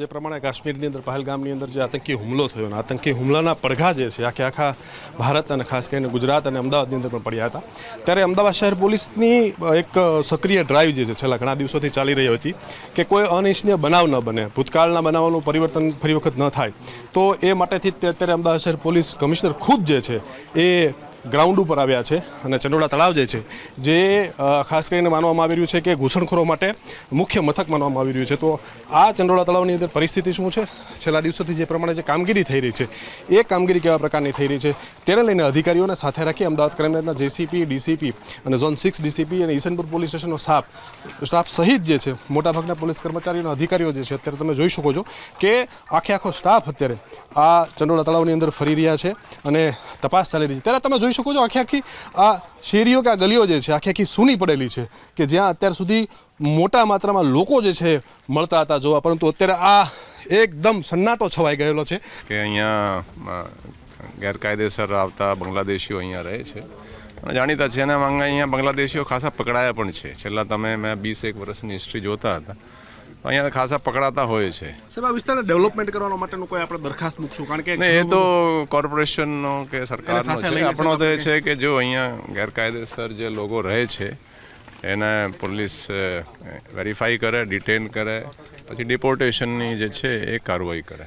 જે પ્રમાણે કાશ્મીરની અંદર પહેલગામની અંદર જે આતંકી હુમલો થયો અને આતંકી હુમલાના પડઘા જે છે, આખે આખા ભારત અને ખાસ કરીને ગુજરાત અને અમદાવાદની અંદર પણ પડ્યા હતા. ત્યારે અમદાવાદ શહેર પોલીસની એક સક્રિય ડ્રાઈવ જે છે, છેલ્લા ઘણા દિવસોથી ચાલી રહી હતી કે કોઈ અનિચ્છનીય બનાવ ન બને, ભૂતકાળના બનાવોનું પરિવર્તન ફરી વખત ન થાય. તો એ માટેથી અત્યારે અમદાવાદ શહેર પોલીસ કમિશનર ખુદ જે છે, એ ગ્રાઉન્ડ ઉપર આવ્યા છે અને ચંડોળા તળાવ જે છે, જે ખાસ કરીને માનવામાં આવી રહ્યું છે કે ઘૂસણખોરો માટે મુખ્ય મથક માનવામાં આવી રહ્યું છે. તો આ ચંડોળા તળાવની અંદર પરિસ્થિતિ શું છે? છેલ્લા દિવસોથી જે પ્રમાણે જે કામગીરી થઈ રહી છે, એ કામગીરી કેવા પ્રકારની થઈ રહી છે, તેને લઈને અધિકારીઓને સાથે રાખી અમદાવાદ ક્રાઇમબ્રાન્ચના જેસીપી, ડીસીપી અને ઝોન સિક્સ ડીસીપી અને ઈસનપુર પોલીસ સ્ટેશનનો સ્ટાફ સ્ટાફ સહિત જે છે, મોટાભાગના પોલીસ કર્મચારીઓ અધિકારીઓ જે છે, અત્યારે તમે જોઈ શકો છો કે આખે આખો સ્ટાફ અત્યારે આ ચંડોળા તળાવની અંદર ફરી રહ્યા છે અને તપાસ ચાલી રહી છે. ત્યારે તમે જોઈ શકો છો આખી આખી આ શેરીઓ કે આ ગલીઓ જે છે, આખી આખી સૂની પડેલી છે કે જ્યાં અત્યાર સુધી મોટા માત્રામાં લોકો જે છે મળતા હતા જોવા, પરંતુ અત્યારે આ એકદમ સન્નાટો છવાઈ ગયેલો છે. કે અહીંયા ગેરકાયદેસર આવતા બાંગ્લાદેશીઓ અહીંયા રહે છે. અને જાણીતા છે, એના આમાં અહીંયા બાંગ્લાદેશીઓ ખાસા પકડાયા પણ છે. છેલ્લા તમે, મેં વીસ એક વર્ષની હિસ્ટ્રી જોતા હતા. અહીંયા ખાસા પકડાતા હોય છે. સાહેબ આ વિસ્તારને ડેવલપમેન્ટ કરવા માટેનું કોઈ આપણે દરખાસ્ત મૂકશું? કારણ કે એ તો કોર્પોરેશનનો કે સરકારનો છે. આપણો તો એ છે કે જો અહીંયા ગેરકાયદેસર જે લોકો રહે છે એને પોલીસ વેરીફાઈ કરે ડિટેન કરે પછી ડિપોર્ટેશનની જે છે એ કાર્યવાહી કરે.